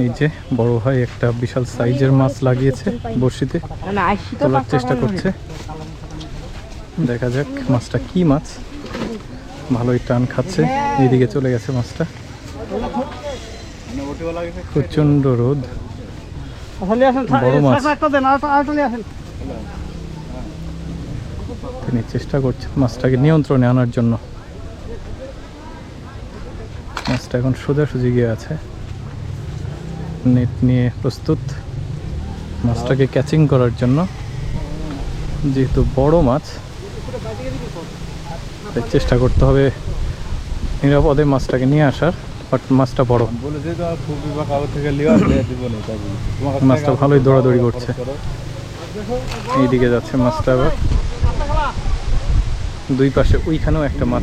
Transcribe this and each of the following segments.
এই যে বড় ভাই একটা বিশাল সাইজের মাছ লাগিয়েছে বড়শিতে, তোলার চেষ্টা করছে। দেখা যাক মাছটা কি মাছ। ভালোই টান খাচ্ছে, এইদিকে চলে গেছে মাছটা। প্রচণ্ড রোদ। বড় মাছ। তিনি চেষ্টা করছেন মাছটাকে নিয়ন্ত্রণে আনার জন্য। মাছটা এখন সোজাসুজি গিয়ে আছে। নেট নিয়ে প্রস্তুত। মাছটাকে ক্যাচিং করার জন্য। যেহেতু বড় মাছ, তাই চেষ্টা করতে হবে নিরাপদে মাছটাকে নিয়ে আসার বাট মাছটা বড়। মাছটা ভালোই দৌড়াদৌড়ি করছে। করো। এইদিকে যাচ্ছে মাছটা আবার। দুই পাশে ওইখানেও একটা মাছ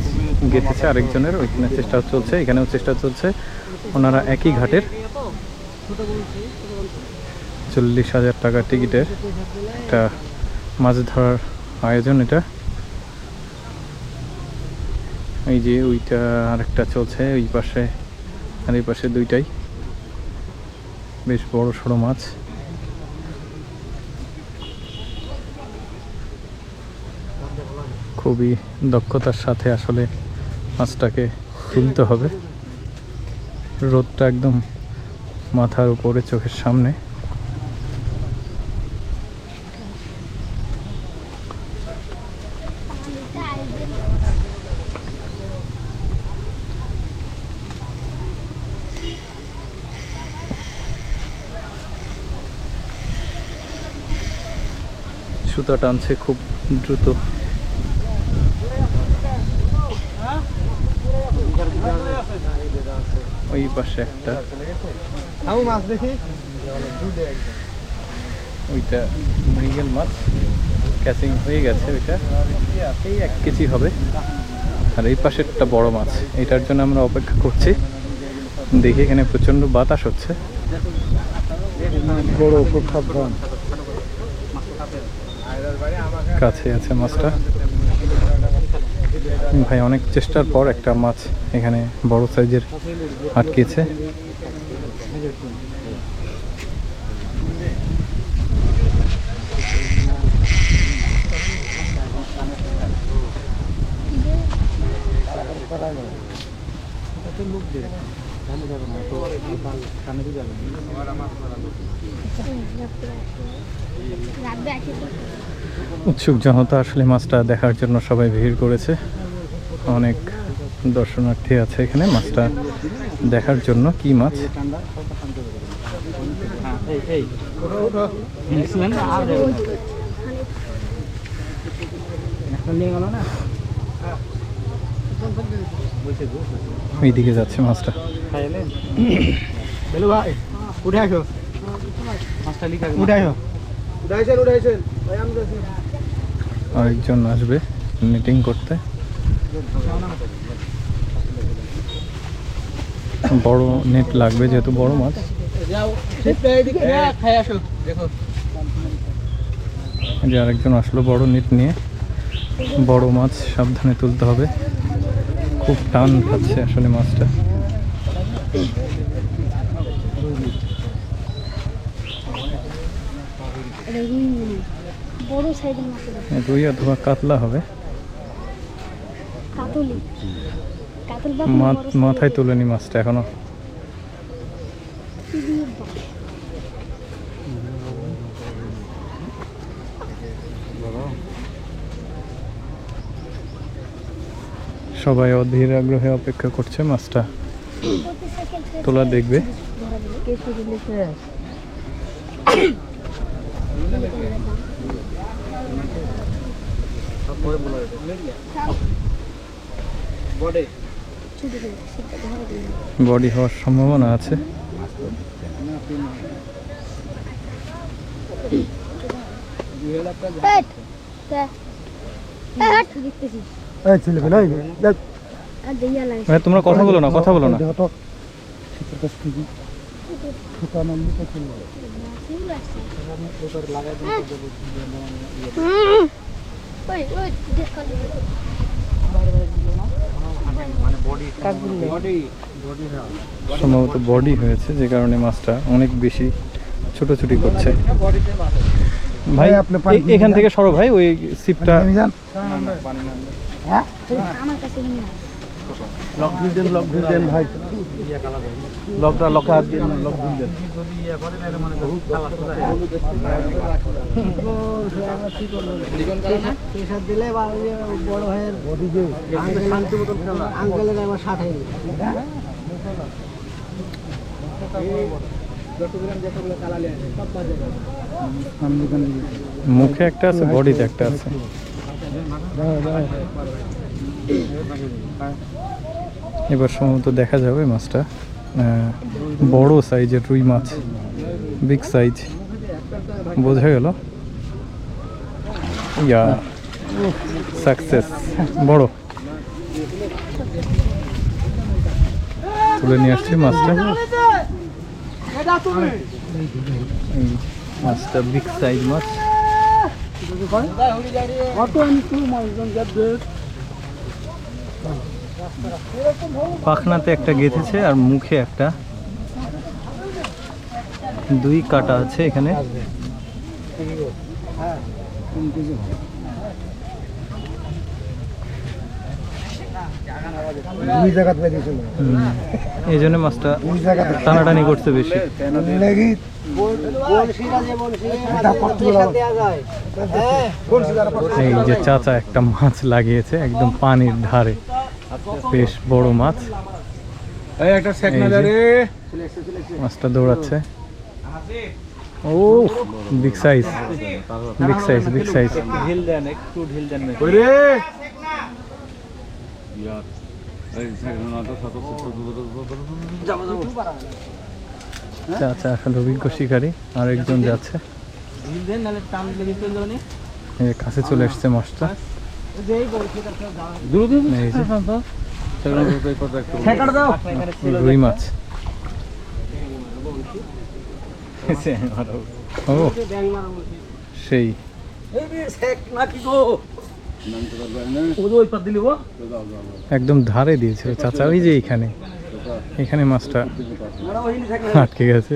গেঁথেছে, আরেকজনের। ওইখানে চেষ্টা চলছে, এখানেও চেষ্টা চলছে। ওনারা একই ঘাটের চল্লিশ হাজার টাকা টিকিটের একটা মাছ ধরার আয়োজন এটা। এই যে ওইটা আরেকটা চলছে, ওই পাশে, আর এই পাশে দুইটাই। বেশ বড় সড়ো মাছ। খুবই দক্ষতার সাথে আসলে মাছটাকে তুলতে হবে। রোদটা একদম মাথার উপরে চোখের সামনে। সুতা টানছে খুব দ্রুত। ওই পাশে একটা। আমি মাছ দেখি। ওইটা মৃগেল মাছ। ক্যাচিং হয়ে গেছে ওইটা। এই এক কেজি হবে। আর এই পাশে একটা বড় মাছ। এটার জন্য আমরা অপেক্ষা করছি। দেখি এখানে প্রচণ্ড বাতাস হচ্ছে। বড় খুব সাবধান কাছে আছে মাছটা। ভাই অনেক চেষ্টার পর একটা মাছ এখানে বড় সাইজের আটকেছে। তো উৎসুক জনতা আসলে মাছটা দেখার জন্য সবাই ভিড় করেছে। অনেক দর্শনার্থী আছে এখানে মাছটা দেখার জন্য। কি মাছ? এইদিকে যাচ্ছে মাছটা। বেলু ভাই উঠে আসো। উঠে আসো। উঠাইছেন উঠাইছেন। ভাই আমি যাচ্ছি। আরেকজন আসবে মিটিং করতে। বড় নেট লাগবে যেহেতু বড় মাছ। এই যে আরেকজন আসলো বড় নেট নিয়ে। বড় মাছ সাবধানে তুলতে হবে। খুব টান খাচ্ছে আসলে মাছটা। রুই অথবা কাতলা হবে। মাথায় তুলেনি মাছটা এখনও। সবাই অধীর আগ্রহে অপেক্ষা করছে মাছটা তোলা দেখবে বডি হওয়ার সম্ভাবনা আছে পেট পেট পেট দেখতেছি এই ছেলে ভাই তোমরা কথা বলো না কথা বলো না। দেখো তো ছোটা নামলি তো চলবে ওই ওই দেখ সম্ভবত বডি হয়েছে যে কারণে মাছটা অনেক বেশি ছোটাছুটি করছে। ভাই আপনি এখান থেকে সরো ভাই ওই সিপটা আমার কাছে লক দেন লক দেন ভাই। লকটা লকে লক দেন। হয়ে গেছে মুখে একটা আছে বডিতে একটা আছে। এবার সম্ভবত দেখা যাবে মাছটা। বড় সাইজের রুই মাছ বিগ সাইজ বোঝা গেল? ইয়া সাকসেস বড়। তুলে নিয়ে আসছি মাছটা। মাছটা বিগ সাইজ মাছ। পাখনাতে একটা গেঁথেছে আর মুখে একটা। দুই কাটা আছে এখানে। দুই জায়গা থেকে এই জন্য মাছটা টানাটানি করছে বেশি। লেগি হ্যাঁ এই যে চাচা একটা মাছ লাগিয়েছে একদম পানির ধারে। বেশ বড় মাছ। মাছটা দৌড়াচ্ছে। ও big size big size big size ঢিল দেন একটু ঢিল দেন। আসলে অভিজ্ঞ শিকারী আর একজন যাচ্ছে। কাছে চলে এসছে মাছটা। রুই মাছ। সেই। একদম ধারে দিয়েছিল চাচা ওই যে এইখানে। এখানে মাছটা আটকে গেছে।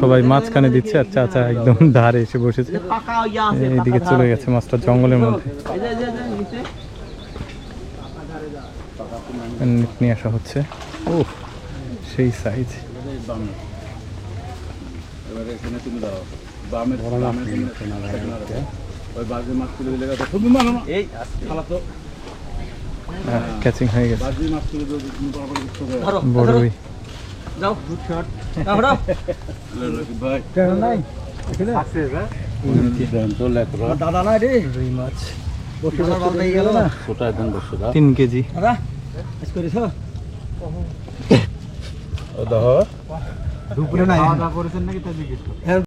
সবাই মাঝখানে দিচ্ছে আর চাচা একদম ধারে এসে বসেছে। এইদিকে চলে গেছে মাছটা জঙ্গলের মধ্যে। নিয়ে আসা হচ্ছে। ও সেই সাইজ এবারে এখানে তুমি দাঁড়াও। বামের বামের ওই বাজি মাছ তুলে দিলে তো তুমি মানো না এই খালা তো। ক্যাচিং হয়ে গেছে। বাজি মাছ তুলে দিলে তুমি বরাবর বুঝতে ধরো বড় ধরো। যাও গুড শট দাও দাও ভাই। কেন নাই? দেন তো লেখ দাদা না রে। রুই মাছ। বসে বসে গেল। না। ছোটা একদম বসে দা তিন কেজি। দাদা আজ করেছ ও দহ দুপুরে নাই। খাওয়া দাওয়া করেছেন নাকি তার দিকে